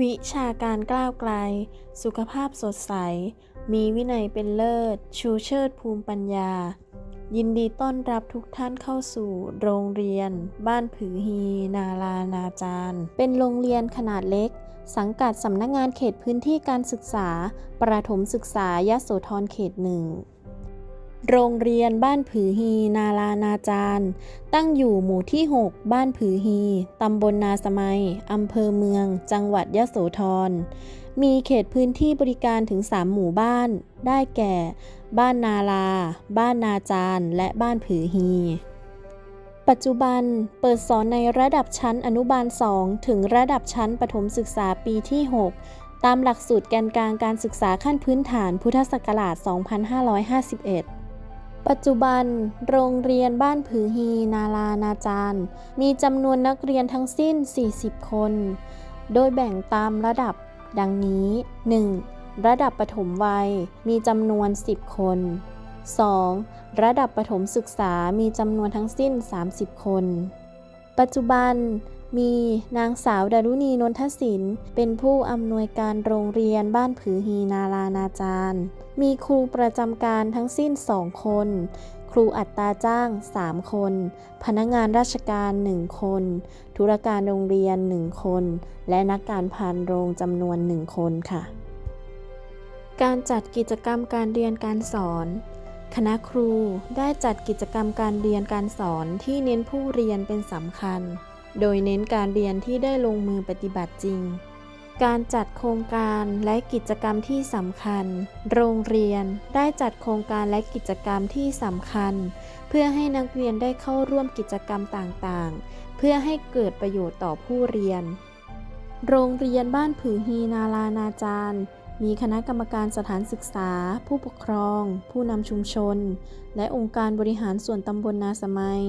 วิชาการกล้าวไกล สุขภาพสดใส มีวินัยเป็นเลิศ ชูเชิดภูมิปัญญา ยินดีต้อนรับทุกท่านเข้าสู่ โรงเรียน บ้านผือฮี นาลานาจารย์ เป็นโรงเรียนขนาดเล็ก สังกัดสำนักงานเขตพื้นที่การศึกษา ประถมศึกษายะโสธรเขตหนึ่ง โรงเรียนบ้านผือฮี นาลานาจารย์ ตั้งอยู่หมู่ที่ 6 บ้านผือฮี ตำบลนาสมัย อำเภอเมือง จังหวัดยะโสธร มีเขตพื้นที่บริการถึง 3 หมู่บ้าน ได้แก่ บ้านนาลา บ้านนาจารย์ และบ้านผือฮี ปัจจุบันเปิดสอนในระดับชั้นอนุบาล 2 ถึงระดับชั้นประถมศึกษาปีที่ 6 ตามหลักสูตรแกนกลางการศึกษาขั้นพื้นฐานพุทธศักราช 2551 ปัจจุบัน โรงเรียนบ้านผือฮีนาลานาจารย์มีจำนวนนักเรียนทั้งสิ้น 40 คน โดยแบ่งตามระดับดังนี้ 1. ระดับประถมวัยมีจำนวน 10 คน 2. ระดับประถมศึกษามีจำนวนทั้งสิ้น 30 คน ปัจจุบัน มีนางสาวดารุณีนนทศิลป์เป็นผู้อำนวยการโรงเรียนบ้านผือฮีนาลานาจารย์ มีครูประจำการทั้งสิ้น2คน ครูอัตราจ้าง 3 คน พนักงานราชการ 1 คน ธุรการโรงเรียน 1 คน และนักการพานโรงจำนวน 1 คนค่ะ การจัดกิจกรรมการเรียนการสอนคณะครูได้จัดกิจกรรมการเรียนการสอนที่เน้นผู้เรียนเป็นสำคัญ โดยเน้นการเรียนที่ได้ลงมือปฏิบัติจริง การจัดโครงการและกิจกรรมที่สำคัญ โรงเรียนได้จัดโครงการและกิจกรรมที่สำคัญ เพื่อให้นักเรียนได้เข้าร่วมกิจกรรมต่างๆ เพื่อให้เกิดประโยชน์ต่อผู้เรียน โรงเรียนบ้านผือฮีนาลานาจารย์ มีคณะกรรมการสถานศึกษา ผู้ปกครอง ผู้นำชุมชน และองค์การบริหารส่วนตำบลนาสมัย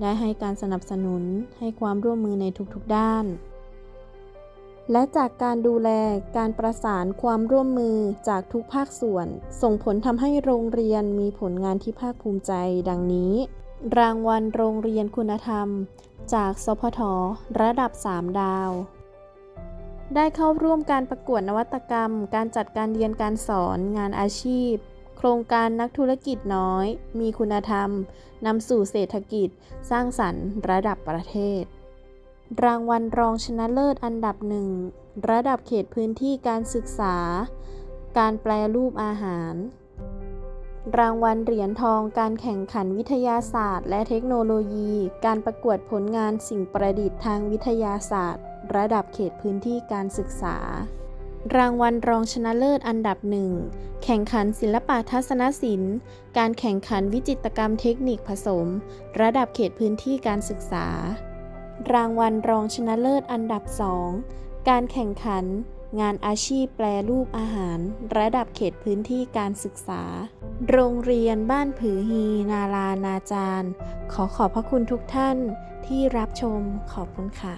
ได้ให้การสนับสนุนให้ความร่วมมือในทุกๆด้าน และจากการดูแลการประสานความร่วมมือจากทุกภาคส่วน ส่งผลทำให้โรงเรียนมีผลงานที่ภาคภูมิใจ ดังนี้ รางวัลโรงเรียนคุณธรรม จากสพทระดับ 3 ดาว ได้เข้าร่วมการประกวดนวัตกรรม การจัดการเรียนการสอน งานอาชีพ โครงการนักธุรกิจน้อย มีคุณธรรม นำสู่เศรษฐกิจ สร้างสรรค์ ระดับประเทศ รางวัลรองชนะเลิศอันดับหนึ่ง ระดับเขตพื้นที่การศึกษา การแปลรูปอาหาร รางวัลเหรียญทองการแข่งขันวิทยาศาสตร์ และเทคโนโลยี การประกวดผลงานสิ่งประดิษฐ์ทางวิทยาศาสตร์ ระดับเขตพื้นที่การศึกษา รางวัลรองชนะเลิศอันดับหนึ่งแข่งขันศิลปะทัศนศิลป์ การแข่งขันวิจิตรกรรมเทคนิคผสม ระดับเขตพื้นที่การศึกษา รางวัลรองชนะเลิศอันดับ2การแข่งขัน งานอาชีพแปลรูปอาหาร ระดับเขตพื้นที่การศึกษา โรงเรียนบ้านผือฮีนาลานาจารย์ ขอขอบพระคุณทุกท่านที่รับชมขอบคุณค่ะ